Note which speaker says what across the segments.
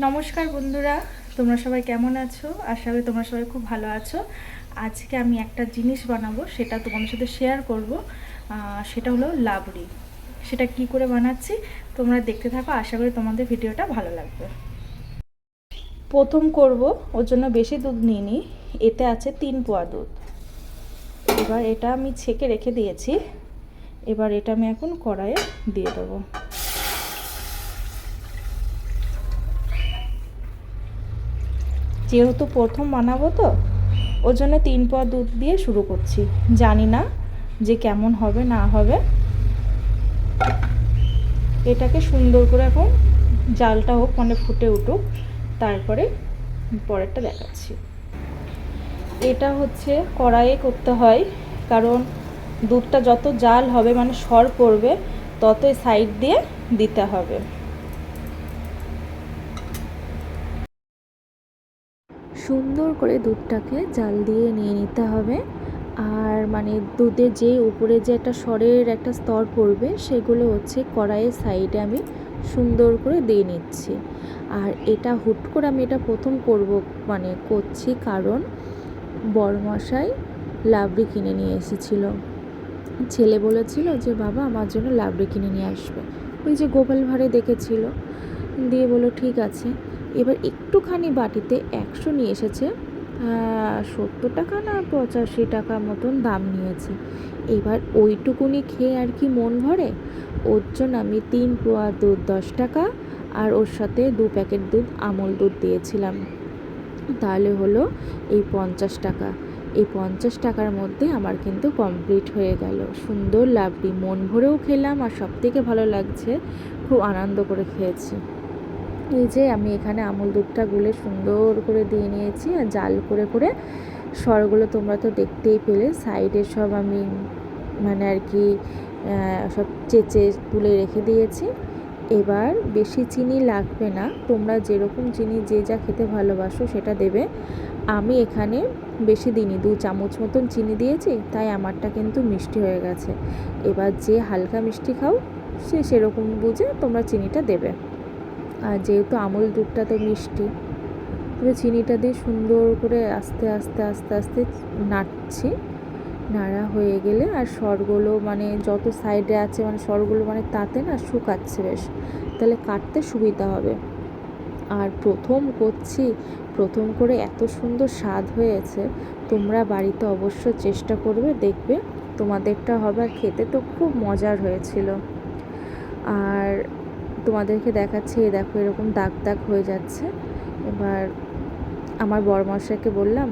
Speaker 1: নমস্কার বন্ধুরা, তোমরা সবাই কেমন আছো? আশা করি তোমরা সবাই খুব ভালো আছো। আজকে আমি একটা জিনিস বানাবো, সেটা তোমাদের সাথে শেয়ার করব। সেটা হলো লাবড়ি। সেটা কি করে বানাচ্ছি, তোমরা দেখতে থাকো, আশা করি তোমাদের ভিডিওটা ভালো লাগবে। প্রথম করব, ওর জন্য বেশি দুধ নিইনি, এতে আছে তিন পোয়া দুধ। এবার এটা আমি ছেঁকে রেখে দিয়েছি। এবার এটা আমি এখন কড়াইয়ে দিয়ে দেবো। যেহেতু প্রথম বানাবো তো, ওর জন্য তিন পোয়া দুধ দিয়ে শুরু করছি। জানি না যে কেমন হবে, না হবে। এটাকে সুন্দর করে এখন জালটা হোক মানে ফুটে উঠুক, তারপরে পরেরটা দেখাচ্ছি। এটা হচ্ছে কড়াইয়ে করতে হয়, কারণ দুধটা যত জাল হবে মানে সর পড়বে, ততই সাইড দিয়ে দিতে হবে। সুন্দর করে দুধটাকে জাল দিয়ে নিয়ে নিতে হবে। আর মানে দুধের যে উপরে যে একটা সরের একটা স্তর পড়বে, সেগুলো হচ্ছে কড়াইয়ের সাইডে আমি সুন্দর করে দিয়ে নিচ্ছি। আর এটা হুট করে আমি এটা প্রথম করব মানে করছি কারণ বড়মশাই লাবড়ি কিনে নিয়ে এসেছিল। ছেলে বলেছিল যে, বাবা, আমার জন্য লাবড়ি কিনে নিয়ে আসবে। ওই যে গোপাল ভাড়ে দেখেছিল। দিয়ে বলো ঠিক আছে। এবার একটুখানি বাটিতে একশো নিয়ে এসেছে। সত্তর টাকা না পঁচাশি টাকা মতন দাম নিয়েছে। এবার ওইটুকুনি খেয়ে আর কি মন ভরে? ওর জন্য আমি তিন পোয়া দুধ দশ টাকা আর ওর সাথে দু প্যাকেট দুধ আমল দুধ দিয়েছিলাম। তাহলে হলো এই পঞ্চাশ টাকা। এই পঞ্চাশ টাকার মধ্যে আমার কিন্তু কমপ্লিট হয়ে গেল। সুন্দর লাভলি মন ভরেও খেলাম আর সব থেকে ভালো লাগছে, খুব আনন্দ করে খেয়েছি। এই যে আমি এখানে আমুল দুধটা গুলে সুন্দর করে দিয়ে নিয়েছি আর জাল করে করে সরগুলো তোমরা তো দেখতেই পেলে। সাইডে সব আমি মানে আর কি সব চেঁচে তুলে রেখে দিয়েছি। এবার বেশি চিনি লাগবে না, তোমরা যেরকম চিনি যে যা খেতে ভালোবাসো সেটা দেবে। আমি এখানে বেশি দিনই দু চামচ মতন চিনি দিয়েছি, তাই আমারটা কিন্তু মিষ্টি হয়ে গেছে। এবার যে হালকা মিষ্টি খাও, সে সেরকম বুঝে তোমরা চিনিটা দেবে। আর যেহেতু আমুল দুধটা তো মিষ্টি তবে চিনিটা দিয়ে সুন্দর করে আস্তে আস্তে আস্তে আস্তে নাড়ছি। নাড়া হয়ে গেলে আর স্বরগুলো মানে যত সাইডে আছে মানে স্বরগুলো মানে তাতে না শুকাচ্ছে বেশ। তাহলে কাটতে সুবিধা হবে। আর প্রথম করছি, প্রথম করে এত সুন্দর স্বাদ হয়েছে, তোমরা বাড়িতে অবশ্য চেষ্টা করবে, দেখবে তোমাদেরটা হবে। খেতে তো খুব মজার হয়েছিল। আর তোমাদেরকে দেখাচ্ছি, এই দেখো এরকম দাগ দাগ হয়ে যাচ্ছে। এবার আমার বড়মশাইকে বললাম,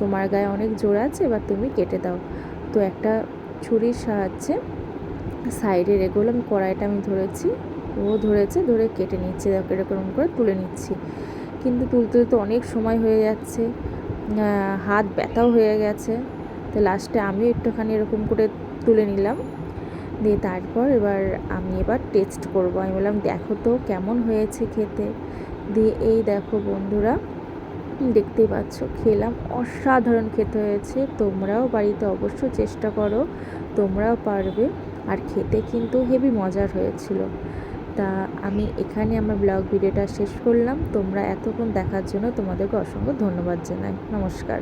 Speaker 1: তোমার গায়ে অনেক জোর আছে, এবার তুমি কেটে দাও। তো একটা ছুরির সাহায্যে সাইডে রেগুলো আমি কড়াইটা আমি ধরেছি, ও ধরেছে, ধরে কেটে নিচ্ছে, দেখো এরকম করে তুলে নিচ্ছি। কিন্তু তুলতে তুলতে অনেক সময় হয়ে যাচ্ছে হাত ব্যথাও হয়ে গেছে। তো লাস্টে আমিও একটুখানি এরকম করে তুলে নিলাম। দিয়ে তারপর এবার আমি এবার টেস্ট করব। আমি বললাম, দেখো তো কেমন হয়েছে খেতে। দিয়ে এই দেখো বন্ধুরা, দেখতেই পাচ্ছ, খেলাম। অসাধারণ খেতে হয়েছে। তোমরাও বাড়িতে অবশ্য চেষ্টা করো, তোমরাও পারবে। আর খেতে কিন্তু হেভি মজার হয়েছিল। তা আমি এখানে আমার ব্লগ ভিডিওটা শেষ করলাম। তোমরা এতক্ষণ দেখার জন্য তোমাদেরকে অসংখ্য ধন্যবাদ জানাই। নমস্কার।